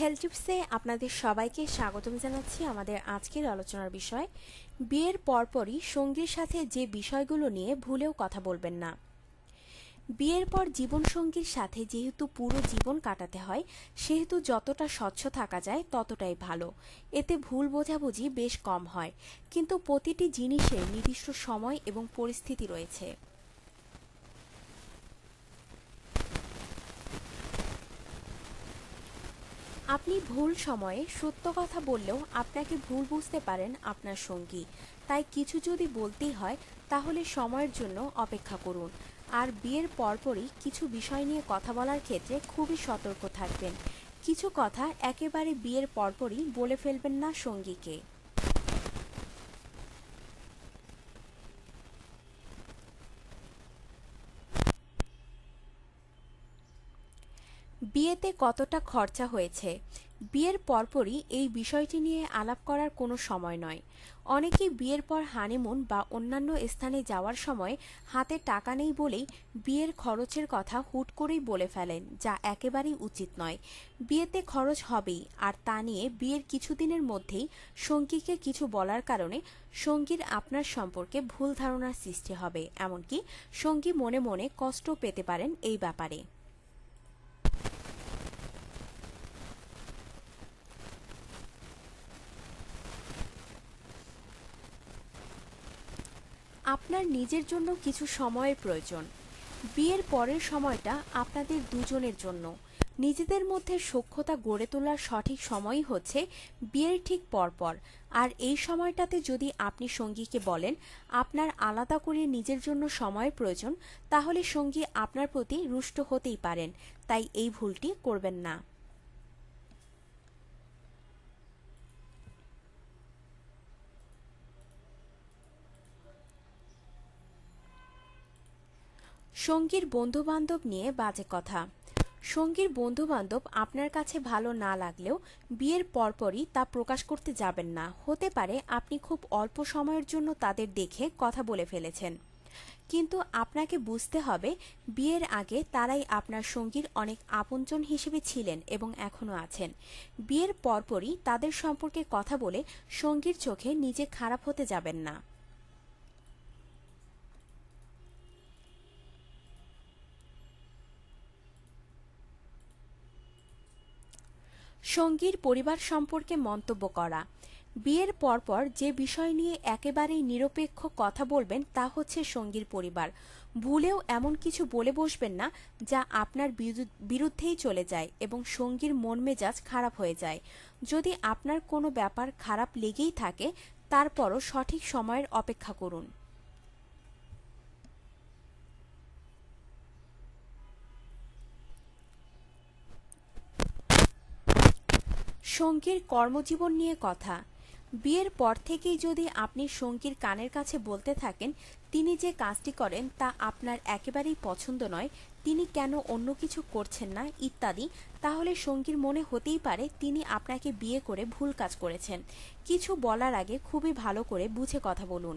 Health টিপসে আপনাদের সবাইকে স্বাগতম জানাচ্ছি আমাদের আজকের আলোচনার বিষয়। বিয়ের পরপরই সঙ্গীর সাথে যে বিষয়গুলো নিয়ে ভুলেও কথা বলবেন না। বিয়ের পর জীবনসঙ্গীর সাথে যেহেতু পুরো জীবন কাটাতে হয়, সেহেতু যতটা স্বচ্ছ থাকা যায় ততটাই ভালো। এতে ভুল বোঝাবুঝি বেশ কম হয়। কিন্তু প্রতিটি জিনিসের নির্দিষ্ট সময় এবং পরিস্থিতি রয়েছে। আপনি ভুল সময়ে সত্য কথা বললেও আপনাকে ভুল বুঝতে পারেন আপনার সঙ্গী। তাই কিছু যদি বলতেই হয়, তাহলে সময়ের জন্য অপেক্ষা করুন। আর বিয়ের পরপরই কিছু বিষয় নিয়ে কথা বলার ক্ষেত্রে খুবই সতর্ক থাকবেন। কিছু কথা একেবারে বিয়ের পরপরই বলে ফেলবেন না সঙ্গীকে। বিয়েতে কতটা খরচা হয়েছে? বিয়ের পরপরই এই বিষয়টি নিয়ে আলাপ করার কোনো সময় নয়। অনেকেই বিয়ের পর হানিমুন বা অন্যান্য স্থানে যাওয়ার সময় হাতে টাকা নেই বলেই বিয়ের খরচের কথা হুট করেই বলে ফেলেন, যা একেবারেই উচিত নয়। বিয়েতে খরচ হবেই, আর তা নিয়ে বিয়ের কিছুদিনের মধ্যেই সঙ্গীকে কিছু বলার কারণে সঙ্গীর আপনার সম্পর্কে ভুল ধারণার সৃষ্টি হবে, এমনকি সঙ্গী মনে মনে কষ্ট পেতে পারেন এই ব্যাপারে। আপনার নিজের জন্য কিছু সময়ের প্রয়োজন। বিয়ের পরের সময়টা আপনাদের দুজনের জন্য। নিজেদের মধ্যে সখ্যতা গড়ে তোলার সঠিক সময়ই হচ্ছে বিয়ের ঠিক পরপর। আর এই সময়টাতে যদি আপনি সঙ্গীকে বলেন, আপনার আলাদা করে নিজের জন্য সময়ের প্রয়োজন, তাহলে সঙ্গী আপনার প্রতি রুষ্ট হতেই পারেন। তাই এই ভুলটি করবেন না। সঙ্গীর বন্ধুবান্ধব নিয়ে বাজে কথা। সঙ্গীর বন্ধুবান্ধব আপনার কাছে ভালো না লাগলেও বিয়ের পরপরই তা প্রকাশ করতে যাবেন না। হতে পারে আপনি খুব অল্প সময়ের জন্য তাদের দেখে কথা বলে ফেলেছেন। কিন্তু আপনাকে বুঝতে হবে, বিয়ের আগে তারাই আপনার সঙ্গীর অনেক আপনজন হিসেবে ছিলেন এবং এখনও আছেন। বিয়ের পরপরই তাদের সম্পর্কে কথা বলে সঙ্গীর চোখে নিজে খারাপ হতে যাবেন না। সঙ্গীর পরিবার সম্পর্কে মন্তব্য করা। বিয়ের পরপর যে বিষয় নিয়ে একেবারেই নিরপেক্ষ কথা বলবেন তা হচ্ছে সঙ্গীর পরিবার। ভুলেও এমন কিছু বলে বসবেন না যা আপনার বিরুদ্ধেই চলে যায় এবং সঙ্গীর মন মেজাজ খারাপ হয়ে যায়। যদি আপনার কোনো ব্যাপার খারাপ লেগেই থাকে, তারপরও সঠিক সময়ের অপেক্ষা করুন। সঙ্গীর কর্মজীবন নিয়ে কথা। বিয়ের পর থেকেই যদি আপনি সঙ্গীর কানের কাছে বলতে থাকেন, তিনি যে কাজটি করেন তা আপনার একেবারেই পছন্দ নয়, তিনি কেন অন্য কিছু করছেন না, ইত্যাদি, তাহলে সঙ্গীর মনে হতেই পারে তিনি আপনাকে বিয়ে করে ভুল কাজ করেছেন। কিছু বলার আগে খুবই ভালো করে বুঝে কথা বলুন।